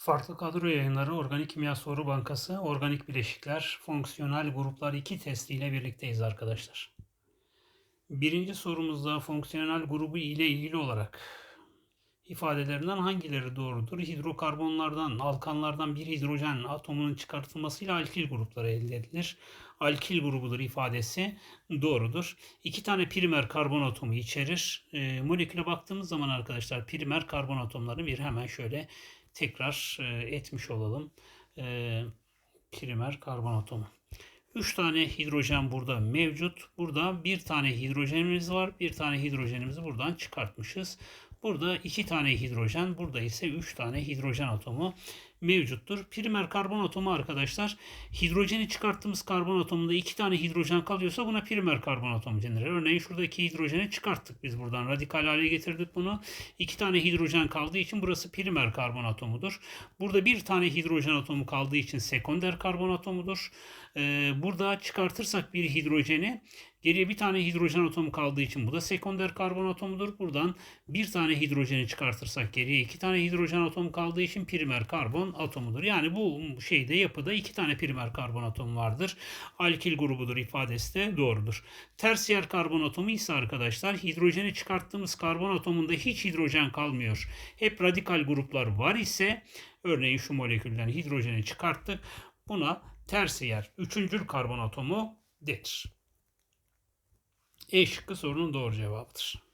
Farklı Kadro Yayınları Organik Kimya Soru Bankası Organik Bileşikler Fonksiyonel Gruplar 2 testiyle birlikteyiz arkadaşlar. Birinci sorumuzda fonksiyonel grubu ile ilgili olarak ifadelerinden hangileri doğrudur? Hidrokarbonlardan, alkanlardan bir hidrojen atomunun çıkartılmasıyla alkil grupları elde edilir. Alkil grubudur ifadesi doğrudur. İki tane primer karbon atomu içerir. E, moleküle baktığımız zaman arkadaşlar primer karbon atomları bir hemen şöyle tekrar e, etmiş olalım. E, primer karbon atomu. 3 tane hidrojen burada mevcut. Burada bir tane hidrojenimiz var. Bir tane hidrojenimizi buradan çıkartmışız. Burada 2 tane hidrojen, burada ise 3 tane hidrojen atomu mevcuttur. Primer karbon atomu arkadaşlar hidrojeni çıkarttığımız karbon atomunda 2 tane hidrojen kalıyorsa buna primer karbon atomu denir. Örneğin şuradaki hidrojeni çıkarttık biz buradan. Radikal hale getirdik bunu. 2 tane hidrojen kaldığı için burası primer karbon atomudur. Burada bir tane hidrojen atomu kaldığı için sekonder karbon atomudur. Ee, burada çıkartırsak bir hidrojeni Geriye bir tane hidrojen atomu kaldığı için bu da sekonder karbon atomudur. Buradan bir tane hidrojeni çıkartırsak geriye iki tane hidrojen atomu kaldığı için primer karbon atomudur. Yani bu şeyde yapıda iki tane primer karbon atomu vardır. Alkil grubudur ifadesi de doğrudur. Tersiyer karbon atomu ise arkadaşlar hidrojeni çıkarttığımız karbon atomunda hiç hidrojen kalmıyor. Hep radikal gruplar var ise örneğin şu molekülden hidrojeni çıkarttık. Buna tersiyer, üçüncül karbon atomu denir. E şıkkı sorunun doğru cevabıdır.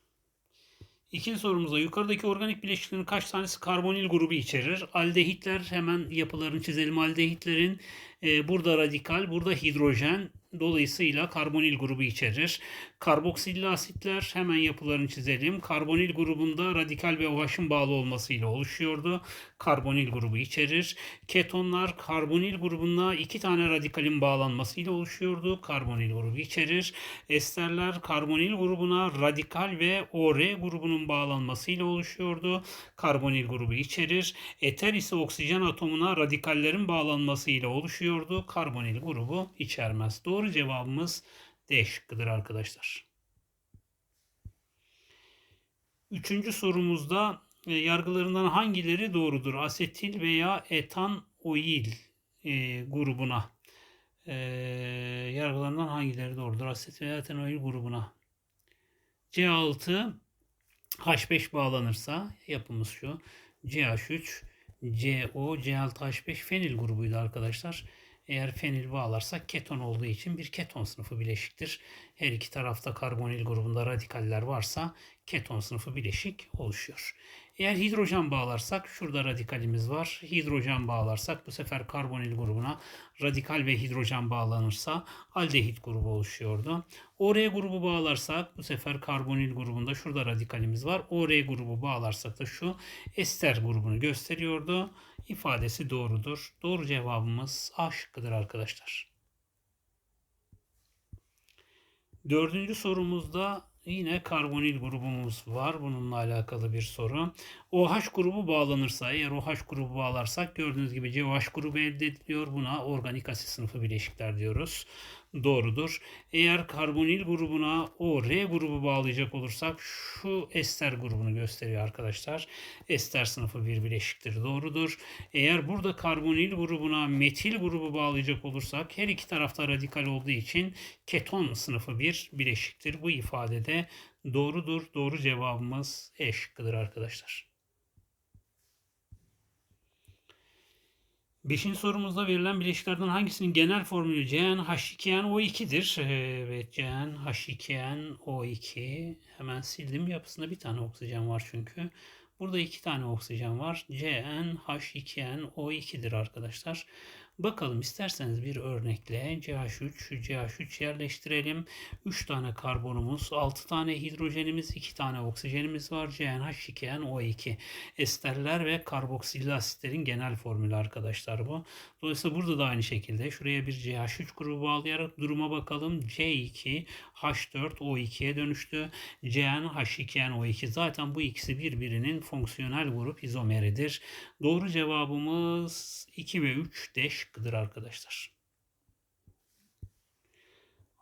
İkinci sorumuzda yukarıdaki organik bileşiklerin kaç tanesi karbonil grubu içerir? Aldehitler hemen yapılarını çizelim. Aldehitlerin e, burada radikal, burada hidrojen, Dolayısıyla karbonil grubu içerir. Karboksilli asitler hemen yapılarını çizelim. Karbonil grubunda radikal ve OH'ın bağlı olmasıyla oluşuyordu. Karbonil grubu içerir. Ketonlar karbonil grubuna iki tane radikalin bağlanmasıyla oluşuyordu. Karbonil grubu içerir. Esterler karbonil grubuna radikal ve OR grubunun bağlanmasıyla oluşuyordu. Karbonil grubu içerir. Eter ise oksijen atomuna radikallerin bağlanmasıyla oluşuyordu. Karbonil grubu içermez. Doğru Doğru cevabımız D şıkkıdır arkadaşlar. Üçüncü sorumuzda e, yargılarından hangileri doğrudur? Asetil veya etanoil e, grubuna. E, yargılarından hangileri doğrudur? Asetil veya etanoil grubuna. C6 H5 bağlanırsa yapımız şu. CH3, CO, C6H5 fenil grubuydu arkadaşlar. Eğer fenil bağlarsak keton olduğu için bir keton sınıfı bileşiktir. Her iki tarafta karbonil grubunda radikaller varsa keton sınıfı bileşik oluşuyor. Eğer hidrojen bağlarsak şurada radikalimiz var. Hidrojen bağlarsak bu sefer karbonil grubuna radikal ve hidrojen bağlanırsa aldehit grubu oluşuyordu. OR grubu bağlarsak bu sefer karbonil grubunda şurada radikalimiz var. OR grubu bağlarsak da şu ester grubunu gösteriyordu. İfadesi doğrudur. Doğru cevabımız A şıkkıdır arkadaşlar. Dördüncü sorumuzda Yine karbonil grubumuz var. Bununla alakalı bir soru. OH grubu bağlanırsa eğer OH grubu bağlarsak gördüğünüz gibi COH grubu elde ediliyor. Buna organik asit sınıfı bileşikler diyoruz doğrudur. Eğer karbonil grubuna o R grubu bağlayacak olursak şu ester grubunu gösteriyor arkadaşlar. Ester sınıfı bir bileşiktir doğrudur. Eğer burada karbonil grubuna metil grubu bağlayacak olursak her iki tarafta radikal olduğu için keton sınıfı bir bileşiktir. Bu ifadede doğrudur. Doğru cevabımız E şıkkıdır arkadaşlar. Beşinci sorumuzda verilen bileşiklerden hangisinin genel formülü CnH2nO2'dir? Evet CnH2nO2 hemen sildim yapısında bir tane oksijen var çünkü. Burada iki tane oksijen var. CnH2nO2'dir arkadaşlar. Bakalım isterseniz bir örnekle CH3, CH3 yerleştirelim. 3 tane karbonumuz, 6 tane hidrojenimiz, 2 tane oksijenimiz var. CnH2nO2. Esterler ve karboksilli asitlerin genel formülü arkadaşlar bu. Dolayısıyla burada da aynı şekilde şuraya bir CH3 grubu bağlayarak duruma bakalım. C2 H4O2'ye dönüştü. CnH2nO2 zaten bu ikisi birbirinin fonksiyonel grup izomeridir. Doğru cevabımız 2 ve 3 D şıkkıdır arkadaşlar.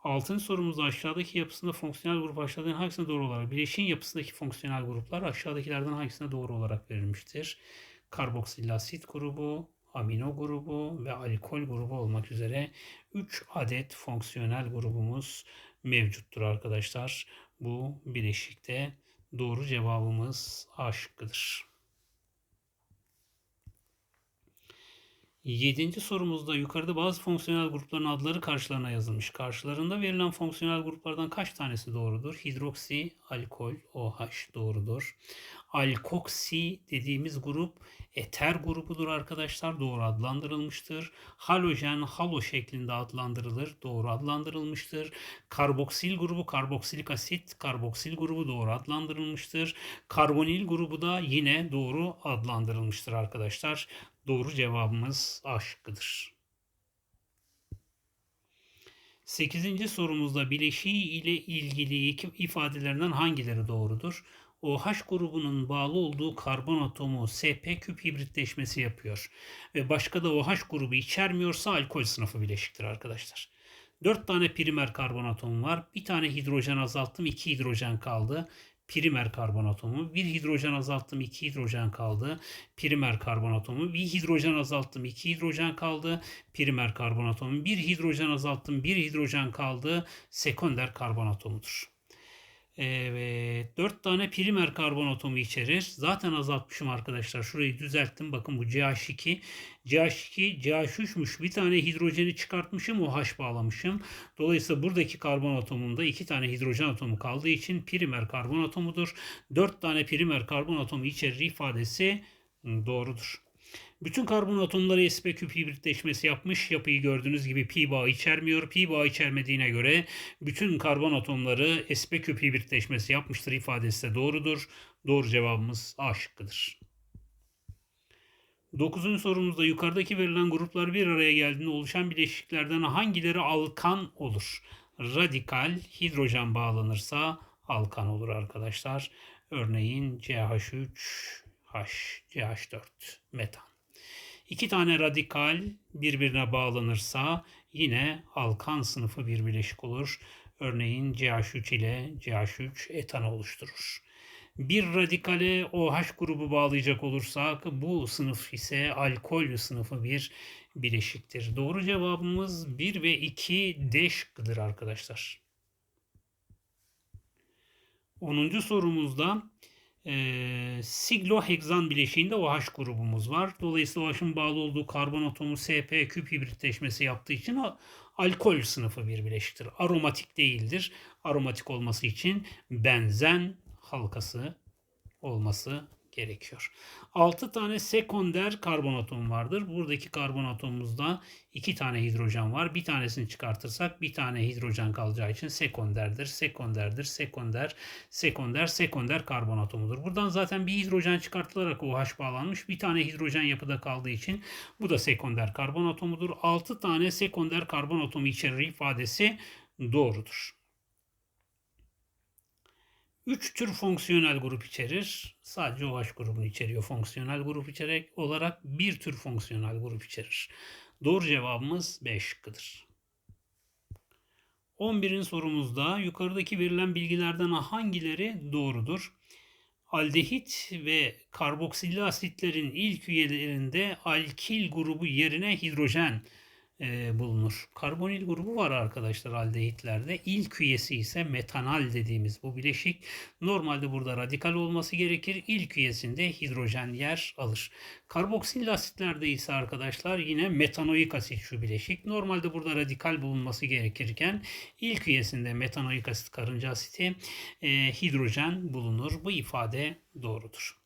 Altıncı sorumuzda aşağıdaki yapısında fonksiyonel grup aşağıdaki hangisine doğru olarak bileşin yapısındaki fonksiyonel gruplar aşağıdakilerden hangisine doğru olarak verilmiştir? karboksil asit grubu, amino grubu ve alkol grubu olmak üzere 3 adet fonksiyonel grubumuz mevcuttur arkadaşlar. Bu bileşikte doğru cevabımız A şıkkıdır. Yedinci sorumuzda yukarıda bazı fonksiyonel grupların adları karşılarına yazılmış. Karşılarında verilen fonksiyonel gruplardan kaç tanesi doğrudur? Hidroksi, alkol, OH doğrudur. Alkoksi dediğimiz grup eter grubudur arkadaşlar. Doğru adlandırılmıştır. Halojen, halo şeklinde adlandırılır. Doğru adlandırılmıştır. Karboksil grubu, karboksilik asit, karboksil grubu doğru adlandırılmıştır. Karbonil grubu da yine doğru adlandırılmıştır arkadaşlar. Doğru cevabımız A şıkkıdır. 8. sorumuzda bileşiği ile ilgili ifadelerinden hangileri doğrudur? OH grubunun bağlı olduğu karbon atomu SP küp hibritleşmesi yapıyor. Ve başka da OH grubu içermiyorsa alkol sınıfı bileşiktir arkadaşlar. 4 tane primer karbon atomu var. Bir tane hidrojen azalttım. 2 hidrojen kaldı primer karbon atomu. Bir hidrojen azalttım, iki hidrojen kaldı. Primer karbon atomu. Bir hidrojen azalttım, iki hidrojen kaldı. Primer karbon atomu. Bir hidrojen azalttım, bir hidrojen kaldı. Sekonder karbon atomudur. Evet. 4 tane primer karbon atomu içerir. Zaten azaltmışım arkadaşlar. Şurayı düzelttim. Bakın bu CH2. CH2 CH3'müş. Bir tane hidrojeni çıkartmışım. OH bağlamışım. Dolayısıyla buradaki karbon atomunda 2 tane hidrojen atomu kaldığı için primer karbon atomudur. 4 tane primer karbon atomu içerir ifadesi doğrudur. Bütün karbon atomları sp küp hibritleşmesi yapmış. Yapıyı gördüğünüz gibi pi bağı içermiyor. Pi bağı içermediğine göre bütün karbon atomları sp küp hibritleşmesi yapmıştır ifadesi de doğrudur. Doğru cevabımız A şıkkıdır. Dokuzuncu sorumuzda yukarıdaki verilen gruplar bir araya geldiğinde oluşan bileşiklerden hangileri alkan olur? Radikal hidrojen bağlanırsa alkan olur arkadaşlar. Örneğin CH3, H, CH4, metan. İki tane radikal birbirine bağlanırsa yine alkan sınıfı bir bileşik olur. Örneğin CH3 ile CH3 etan oluşturur. Bir radikale OH grubu bağlayacak olursak bu sınıf ise alkol sınıfı bir bileşiktir. Doğru cevabımız 1 ve 2 D arkadaşlar. 10. sorumuzda e, sigloheksan bileşiğinde OH grubumuz var. Dolayısıyla OH'ın bağlı olduğu karbon atomu SP küp hibritleşmesi yaptığı için alkol sınıfı bir bileşiktir. Aromatik değildir. Aromatik olması için benzen halkası olması gerekiyor. 6 tane sekonder karbon atomu vardır. Buradaki karbon atomumuzda 2 tane hidrojen var. Bir tanesini çıkartırsak bir tane hidrojen kalacağı için sekonderdir. Sekonderdir. Sekonder, sekonder, sekonder karbon atomudur. Buradan zaten bir hidrojen çıkartılarak OH bağlanmış. Bir tane hidrojen yapıda kaldığı için bu da sekonder karbon atomudur. 6 tane sekonder karbon atomu içerir ifadesi doğrudur. Üç tür fonksiyonel grup içerir. Sadece OH grubunu içeriyor fonksiyonel grup içerek olarak bir tür fonksiyonel grup içerir. Doğru cevabımız B şıkkıdır. 11. sorumuzda yukarıdaki verilen bilgilerden hangileri doğrudur? Aldehit ve karboksilli asitlerin ilk üyelerinde alkil grubu yerine hidrojen e, bulunur. Karbonil grubu var arkadaşlar aldehitlerde. İlk üyesi ise metanal dediğimiz bu bileşik. Normalde burada radikal olması gerekir. İlk üyesinde hidrojen yer alır. Karboksil asitlerde ise arkadaşlar yine metanoik asit şu bileşik. Normalde burada radikal bulunması gerekirken ilk üyesinde metanoik asit karınca asiti e, hidrojen bulunur. Bu ifade doğrudur.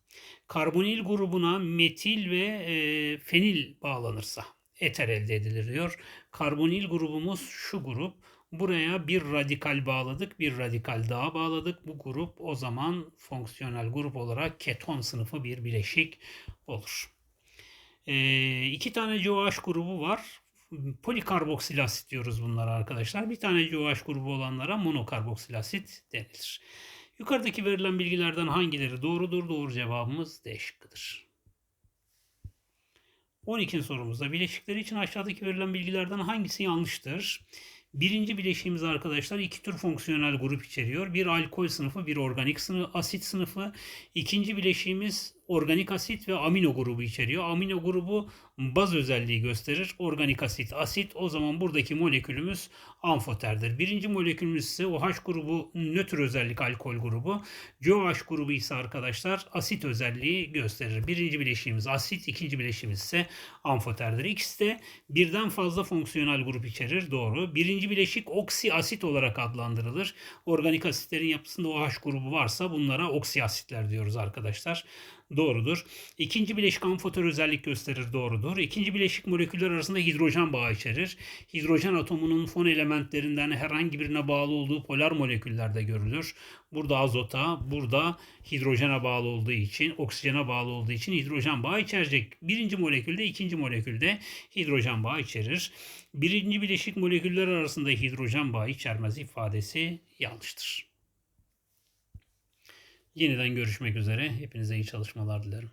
Karbonil grubuna metil ve e, fenil bağlanırsa eter elde edilir diyor. Karbonil grubumuz şu grup. Buraya bir radikal bağladık, bir radikal daha bağladık. Bu grup o zaman fonksiyonel grup olarak keton sınıfı bir bileşik olur. Ee, iki tane COH grubu var. Polikarboksil asit diyoruz bunlara arkadaşlar. Bir tane COH grubu olanlara monokarboksil asit denilir. Yukarıdaki verilen bilgilerden hangileri doğrudur? Doğru cevabımız D şıkkıdır. 12. sorumuzda bileşikleri için aşağıdaki verilen bilgilerden hangisi yanlıştır? Birinci bileşiğimiz arkadaşlar iki tür fonksiyonel grup içeriyor. Bir alkol sınıfı, bir organik sınıfı, asit sınıfı. İkinci bileşiğimiz organik asit ve amino grubu içeriyor. Amino grubu baz özelliği gösterir. Organik asit, asit. O zaman buradaki molekülümüz amfoterdir. Birinci molekülümüz ise OH grubu nötr özellik alkol grubu. COH grubu ise arkadaşlar asit özelliği gösterir. Birinci bileşiğimiz asit, ikinci bileşiğimiz ise amfoterdir. İkisi de birden fazla fonksiyonel grup içerir. Doğru. Birinci bileşik oksi asit olarak adlandırılır. Organik asitlerin yapısında OH grubu varsa bunlara oksi asitler diyoruz arkadaşlar. Doğrudur. İkinci bileşik amfoter özellik gösterir. Doğrudur. İkinci bileşik moleküller arasında hidrojen bağı içerir. Hidrojen atomunun fon elementlerinden herhangi birine bağlı olduğu polar moleküllerde görülür. Burada azota, burada hidrojene bağlı olduğu için, oksijene bağlı olduğu için hidrojen bağı içerecek. Birinci molekülde, ikinci molekülde hidrojen bağı içerir. Birinci bileşik moleküller arasında hidrojen bağı içermez ifadesi yanlıştır. Yeniden görüşmek üzere. Hepinize iyi çalışmalar dilerim.